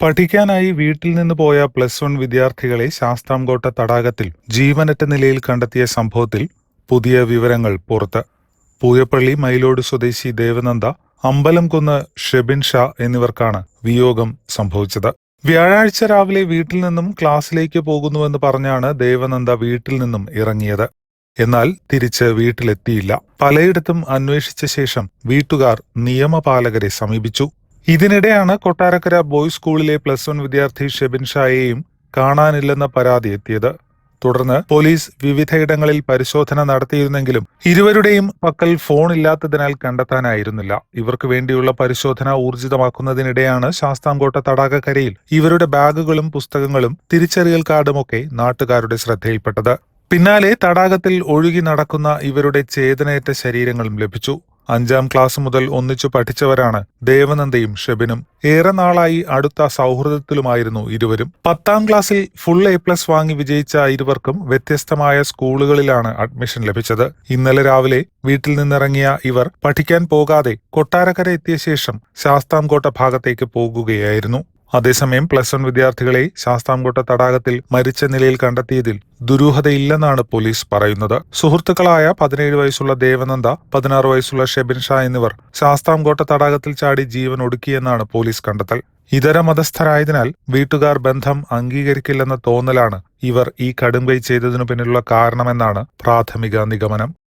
പഠിക്കാനായി വീട്ടിൽ നിന്ന് പോയ പ്ലസ് വൺ വിദ്യാർത്ഥികളെ ശാസ്താംകോട്ട തടാകത്തിൽ ജീവനറ്റ നിലയിൽ കണ്ടെത്തിയ സംഭവത്തിൽ പുതിയ വിവരങ്ങൾ പുറത്ത്. പൂയപ്പള്ളി മയിലോട് സ്വദേശി ദേവനന്ദ അമ്പലംകുന്ന് ഷെബിൻ ഷാ എന്നിവർക്കാണ് വിയോഗം സംഭവിച്ചത്. വ്യാഴാഴ്ച രാവിലെ വീട്ടിൽ നിന്നും ക്ലാസ്സിലേക്ക് പോകുന്നുവെന്ന് പറഞ്ഞാണ് ദേവനന്ദ വീട്ടിൽ നിന്നും ഇറങ്ങിയത്. എന്നാൽ തിരിച്ച് വീട്ടിലെത്തിയില്ല. പലയിടത്തും അന്വേഷിച്ച ശേഷം വീട്ടുകാർ നിയമപാലകരെ സമീപിച്ചു. ഇതിനിടെയാണ് കൊട്ടാരക്കര ബോയ്സ് സ്കൂളിലെ പ്ലസ് വൺ വിദ്യാർത്ഥി ഷെബിൻ ഷായെയും കാണാനില്ലെന്ന പരാതി എത്തിയത്. തുടർന്ന് പോലീസ് വിവിധയിടങ്ങളിൽ പരിശോധന നടത്തിയിരുന്നെങ്കിലും ഇരുവരുടെയും പക്കൽ ഫോൺ ഇല്ലാത്തതിനാൽ കണ്ടെത്താനായിരുന്നില്ല. ഇവർക്ക് വേണ്ടിയുള്ള പരിശോധന ഊർജിതമാക്കുന്നതിനിടെയാണ് ശാസ്താംകോട്ട തടാകക്കരയിൽ ഇവരുടെ ബാഗുകളും പുസ്തകങ്ങളും തിരിച്ചറിയൽ കാർഡുമൊക്കെ നാട്ടുകാരുടെ ശ്രദ്ധയിൽപ്പെട്ടത്. പിന്നാലെ തടാകത്തിൽ ഒഴുകി നടക്കുന്ന ഇവരുടെ ചേതനയേറ്റ ശരീരങ്ങളും ലഭിച്ചു. അഞ്ചാം ക്ലാസ് മുതൽ ഒന്നിച്ചു പഠിച്ചവരാണ് ദേവനന്ദയും ഷെബിനും. ഏറെ നാളായി അടുത്ത സൗഹൃദത്തിലുമായിരുന്നു ഇരുവരും. പത്താം ക്ലാസ്സിൽ ഫുൾ എ പ്ലസ് വാങ്ങി വിജയിച്ച ഇരുവർക്കും വ്യത്യസ്തമായ സ്കൂളുകളിലാണ് അഡ്മിഷൻ ലഭിച്ചത്. ഇന്നലെ രാവിലെ വീട്ടിൽ നിന്നിറങ്ങിയ ഇവർ പഠിക്കാൻ പോകാതെ കൊട്ടാരക്കര എത്തിയ ശേഷം ശാസ്താംകോട്ട ഭാഗത്തേക്ക് പോകുകയായിരുന്നു. അതേസമയം പ്ലസ് വൺ വിദ്യാർത്ഥികളെ ശാസ്താംകോട്ട തടാകത്തിൽ മരിച്ച നിലയിൽ കണ്ടെത്തിയതിൽ ദുരൂഹതയില്ലെന്നാണ് പോലീസ് പറയുന്നത്. സുഹൃത്തുക്കളായ പതിനേഴ് വയസ്സുള്ള ദേവനന്ദ പതിനാറ് വയസ്സുള്ള ഷെബിൻ ഷാ എന്നിവർ ശാസ്താംകോട്ട തടാകത്തിൽ ചാടി ജീവൻ ഒടുക്കിയെന്നാണ് പോലീസ് കണ്ടെത്തൽ. ഇതര മതസ്ഥരായതിനാൽ വീട്ടുകാർ ബന്ധം അംഗീകരിക്കില്ലെന്ന തോന്നലാണ് ഇവർ ഈ കടുംകൈ ചെയ്തതിനു പിന്നിലുള്ള കാരണമെന്നാണ് പ്രാഥമിക നിഗമനം.